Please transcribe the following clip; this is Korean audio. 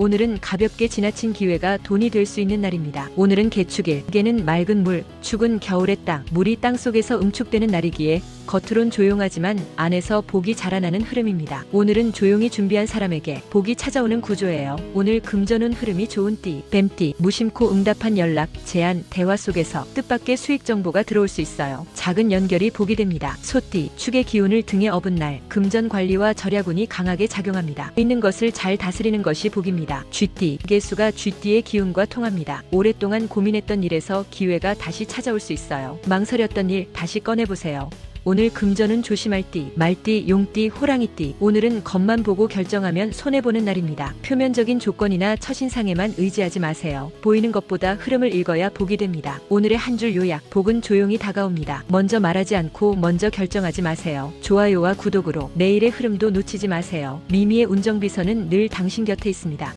오늘은 가볍게 지나친 기회가 돈이 될 수 있는 날입니다. 오늘은 개축일, 개는 맑은 물, 축은 겨울의 땅, 물이 땅 속에서 응축되는 날이기에 겉으론 조용하지만 안에서 복이 자라나는 흐름입니다. 오늘은 조용히 준비한 사람에게 복이 찾아오는 구조예요. 오늘 금전운 흐름이 좋은 띠, 뱀띠, 무심코 응답한 연락, 제안, 대화 속에서 뜻밖의 수익 정보가 들어올 수 있어요. 작은 연결이 복이 됩니다. 소띠, 축의 기운을 등에 업은 날, 금전 관리와 절약운이 강하게 작용합니다. 있는 것을 잘 다스리는 것이 복입니다. 쥐띠, 개수가 쥐띠의 기운과 통합니다. 오랫동안 고민했던 일에서 기회가 다시 찾아올 수 있어요. 망설였던 일 다시 꺼내보세요. 오늘 금전은 조심할 띠, 말띠, 용띠, 호랑이띠. 오늘은 겉만 보고 결정하면 손해보는 날입니다. 표면적인 조건이나 첫인상에만 의지하지 마세요. 보이는 것보다 흐름을 읽어야 복이 됩니다. 오늘의 한 줄 요약, 복은 조용히 다가옵니다. 먼저 말하지 않고 먼저 결정하지 마세요. 좋아요와 구독으로 내일의 흐름도 놓치지 마세요. 미미의 운정비서는 늘 당신 곁에 있습니다.